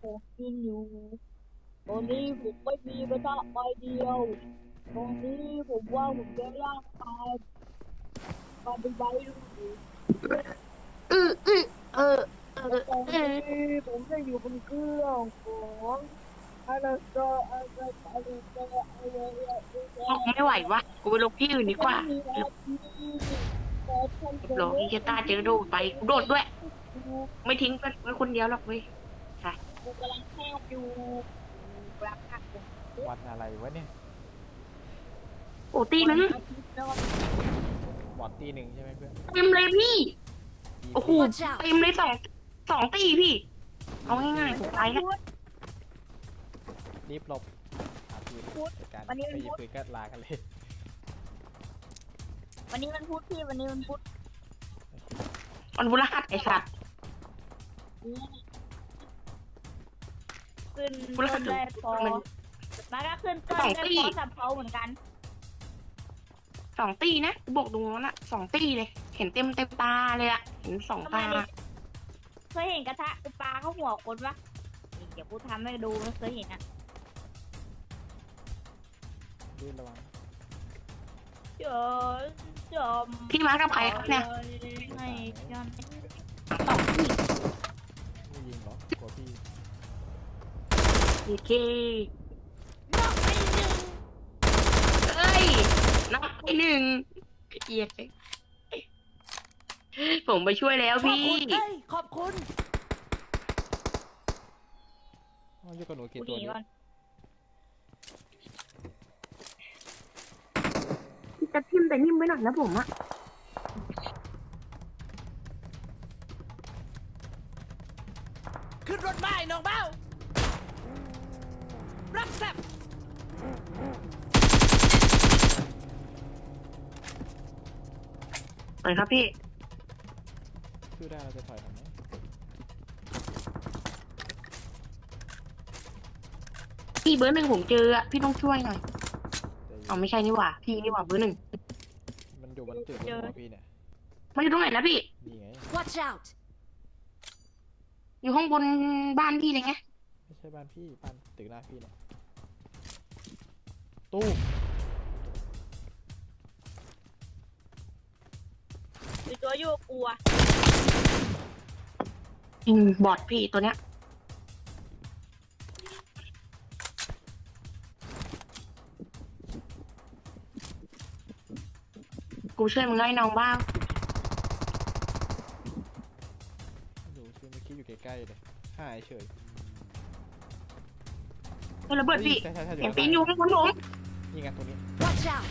ของกินอยู่ตอนนี้ผมไม่มีกระทะใบเดียวตรงนี้ผมว่าผมจะย่างปลาปลาเป็นใบดูเออเออเออเออตอนนี้ผมจะอยู่บนเครื่องของอาราโซอาราอาราโซอาราไม่ไหววะกูไปลงที่อื่นดีกว่ามีอาชีเรียบร้อยเจต้าเจอโดดไปกูโดดด้วย ไม่ทิ้งกันไว้คนเดียวหรอกเว้ย กูกำลังแคบอยู่กำลังแคบอยู่วันอะไรวะเนี่ยโอ้ตีนึงอาทิตย์แล้วบอดตีหนึ่งใช่ไหมเพื่อนเต็มเลยพี่ตีโอ้โห Watch out เต็มเลยสองสองตีพี่ เอาง่ายๆผมไปแล้วรีบหลบหาปืนจัดการวันนี้มันไม่หยิบพุธปืนก็ลากันเลย วันนี้มันพูดพี่ วันนี้มันพูดมันบุรหัสไอ้สัตว์ ขึ้นบุรหัต้สนได้พอมันมาก็ขึ้นต้นสองได้ปีพอสับเพาเหมือนกันสองตีนะกูบอกตรงนั้นอะสองตีเลย เห็นเต็มเต็มตาเลยอะเห็นสองตาเคยเห็นกระทะกูปลาเข้าหัวคนปะนี่เดี๋ยวกูทำให้ดูไม่เคยเห็นอะรีบระวังเจอจอมพี่มากับใครครับเนี่ยให้จอนสองตีไม่ยิงเหรอกลัวพี่ โอเคนอกไปหนึ่งเอ้ยนับไปหนึ่งเกียดไปผมไปช่วยแล้วขอบพี่คุณเอ้ยขอบคุณ อ๋ออยู่กับหนูกูกี่หตัวนีนี้ก่อนจะทิมแต่นิ่มไปหน่อยนะผมอะขึ้นรถไม้น้องเบ้า รับแซบไปครับพี่ชื่อได้เราจะถอยทำไมพี่เบอร์หนึ่งผมเจออะพี่ต้องช่วยหน่อยแต่เอาไม่ใช่นี่หว่า พี่นี่หว่าเบอร์หนึ่งมันอยู่บนตึกบนหัวพี่เนี่ยมันอยู่ตรงไหนนะพี่นี่ไง watch out อยู่ข้างบนบ้านพี่เลยไง ไม่ใช่บ้านพี่บ้านตึกหน้าพี่เนี่ยตู้คือตัวอยู่กับกูอะอืมบอดพี่ตัวเนี้ย กูช่วยมึงไล่น้องบ้าง ดูซิเมื่อกี้อยู่ใกล้ๆเลยหายเฉย เฮ้ยระเบิดพี่ใช่ใช่ใช่เสียงปีนอยู่ข้างบนผมนี่ไงตรงนี้ watch out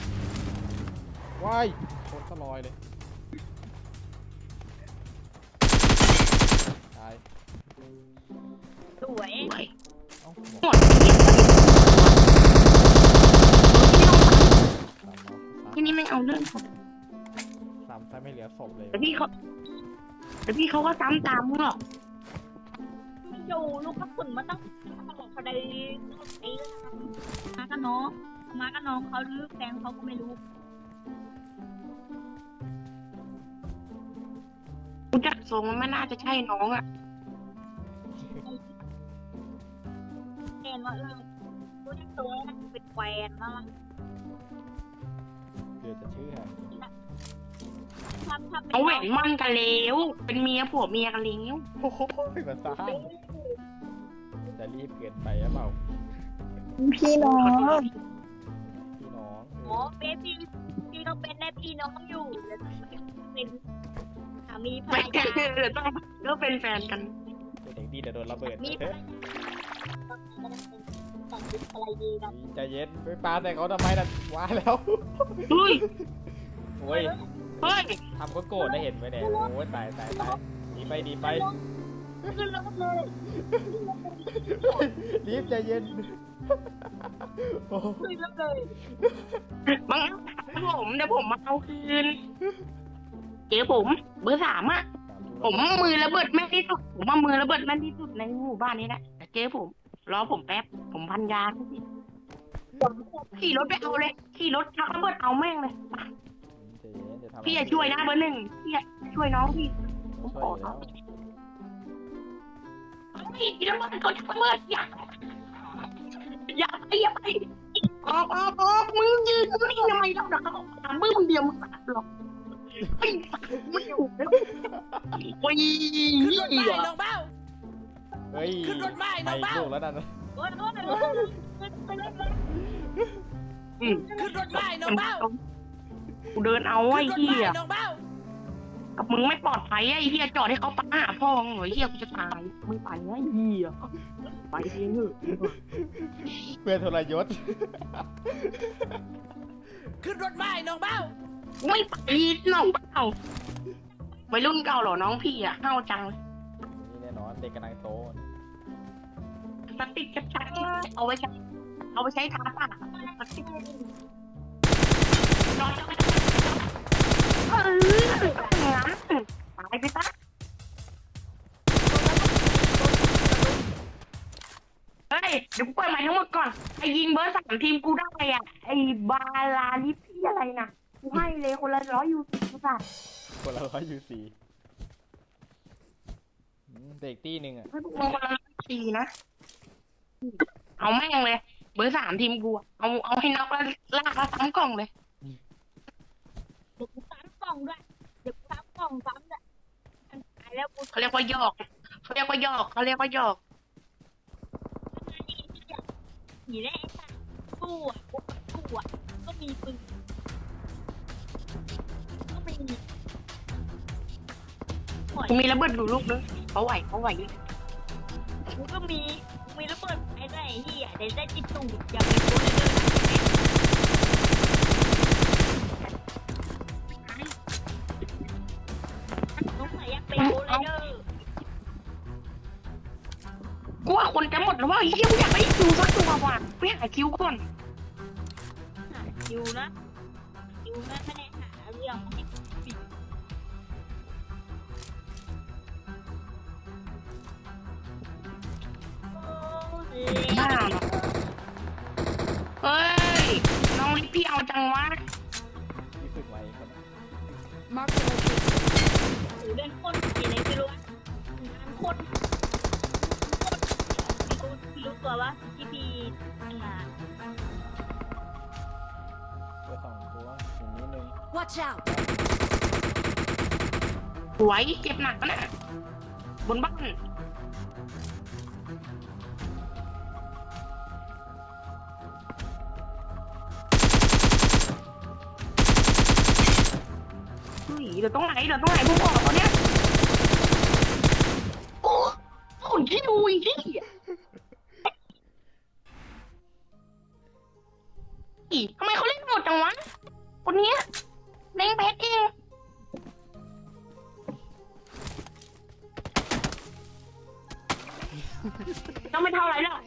ว้ายชนตลอยเลย ตาย สวยสวยเอ้าหมดที่นี่ไม่เอาเรื่องผมสามถ้าไม่เหลือศพเลยแต่พี่เขาแต่พี่เขาก็ซ้ำตามมึงหรอกอยู่ลูกกระสุนมันต้อง เขาได้ลูกนี้มากับน้องมากับน้องเขาหรือแฟนเขาก็ไม่รู้กูจัดทรงมันไม่น่าจะใช่น้องอะแฟนว่าเออกูจะตัวเป็นแฟนมาเดี๋ยวจะเชื่อทำทำเอาแหวนมั่นกันแล้ว เป็นเมียผัวเมียกันแล้วโอ้โหมาสร้าง จะรีบเกินไปหรือเปล่าพี่น้องพี่น้องโอ้เบบี้พี่ต้องเป็นแน่พี่น้องอยู่แล้วเป็นสามีภรไม่รใช่ยาเออต้องก็เป็นแฟนกัน เป็นเด็กดีเดี๋ยวโดนระเบิดมีภรเฮ้รยยาแต่งเป็นอะไรดีกันใจเย็นไปปาแต่เขาทำไมล่ะว้าแล้วเฮ้ย โอ้ยเฮ้ย ทำก็โกรธได้เห็นไหมเนี่ยโอ้ยตายตายตายหนีไปหนีไป ขึ้นรถเลยรี บใจเย็นโอ้ขึ้นรถเลยบังคับผมเดี๋ยวผมมาเอาคืน เจอผมเบอร์สามอะผมมือระเบิดแม่นที่สุด ผมว่ามือระเบิดแม่นที่สุดในหมู่บ้านนี้แหละแต่เจอผม รอผมแป๊บ ผมพันยาพี่ขี่รถไปเอาเลย ขี่รถชักระเบิดเอาแม่งเลยมาใจเย็นเดี๋ยวทำพี่อย่าช่วยนะเบอร์หนึ่งพี่อย่าช่วยน้องพี่ผมช่ขวอยแล้วเขา อีระเบิดเขาจะระเบิดอย่าอย่าไปอย่าไปออกออกออกมึงยืนนี่ทำไมเราเดี๋ยวเขาถามมึงเดียวมึงตัดหรอกไอ้สัตว์ไม่อยู่แล้วโอ้ยขึ้นรถไม้เหี้ยน้องเบ้าเฮ้ยขึ้นรถไม้น้องไปเบ้าลูกแล้วนั่นนะโอ้ยโอ้ยโอ้ยไปเลยไปเลยอืมขึ้นรถไม้น้องเบ้ากูเดินเอาไอ้ขึ้นรถเหี้ไม้ยน้องเบ้ากับ มึงไม่ปลอดภัยไอ้เหี้ยจอดให้เขาปาหาพ่อมึงเหรอไอ้เหี้ยกูจะตายมึงไปไอ้เหี้ยไปเองเถอะเพื่อนทรยศขึ้นรถไม้น้องเบ้าไม่ไปน้องเปล่าวัยรุ่นเก่าเหรอน้องพี่อะเฮาจังนี่แน่นอนเด็กกำลังโตสติ๊กชัดๆเอาไว้ใช้เอาไว้ใช้ทาปากสติ๊ก ไอ้ยิงเบอร์สามทีมกูได้อะไอ้บาลาลิพี่อะไรนะกูให้เลยคนละร้อยยูสิบสัตว์คนละร้อยยูซีเด็กตี้หนึ่งอะให้พวกมึงคนละทีนะ เอาแม่งเลย เบอร์สามทีมกูอะเอาเอาให้น็อกแล้วลากแล้วซ้ำกล่องเลย เดี๋ยวกูซ้ำกล่องด้วย เดี๋ยวกูซ้ำกล่องซ้ำด้วยมันตายแล้วกูเขาเรียกว่าหยอก เขาเรียกว่าหยอก เขาเรียกว่าหยอก หนีได้ไอ้สัตว์สู้อะกูสู้อะก็มีปืนก็มีหอยกูมีระเบิดอยู่ลูกนึงเขาไหวเขาไหวกูก็มีกูมีระเบิดไอ้ได้ไอ้เหี้ยเดี๋ยวได้จิตตูดอย่าไปโดนเลยนะ กูว่าคนจะหมดแล้วว่าไอ้เหี้ยกูอยากไปคิวสักตัวว่ะไปหาคิวก่อนหาคิวนะคิวนะไม่ได้หาเรื่องไม่ได้ปิดโอ้ยบ้าเหรอเฮ้ย น้องลิปพี่เอาจังวะที่ฝึกไว้คนนั้น Mark the location หรือเล่นคน ตัวว่าที่พี่ทำงานตัวสองตัวอย่างนี้หนึ่ง Watch out สวยเจ็บหนักปะเนี่ยบนบ้านเฮ้ยเดี๋ยวตรงไหนเดี๋ยวตรงไหนพวกบอกตอนเนี้ยโอ้โหที่ดูอีกที่ ทำไมเขาเล่นหมดจังวะ คนเนี้ยเล่งเพชรเองต้องไม่เท่าไรหรอก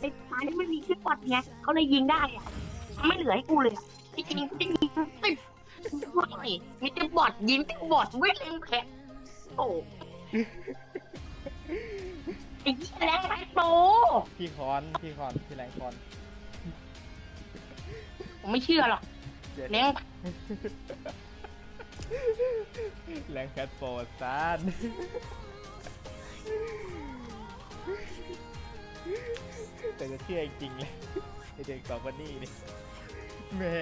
ไอ้ตายนี่ไม่มีแค่อปอดไงเขาเลยยิงได้อะไม่เหลือให้กูเลยอะที่จริงกูจะยิงติดไม่มีแต่บอดยิงแต่บอดไม่เล่นแพ้โอ้ไอ้เหี้ยแรงไปโตพี่คอน พี่คอน พี่แรงคอน ผมไม่เชื่อหรอกเจ็ดแรงแรงแคทโปรซานแต่จะเชื่อจริงๆเลยไอเด็กสองคนนี้นี่แหม่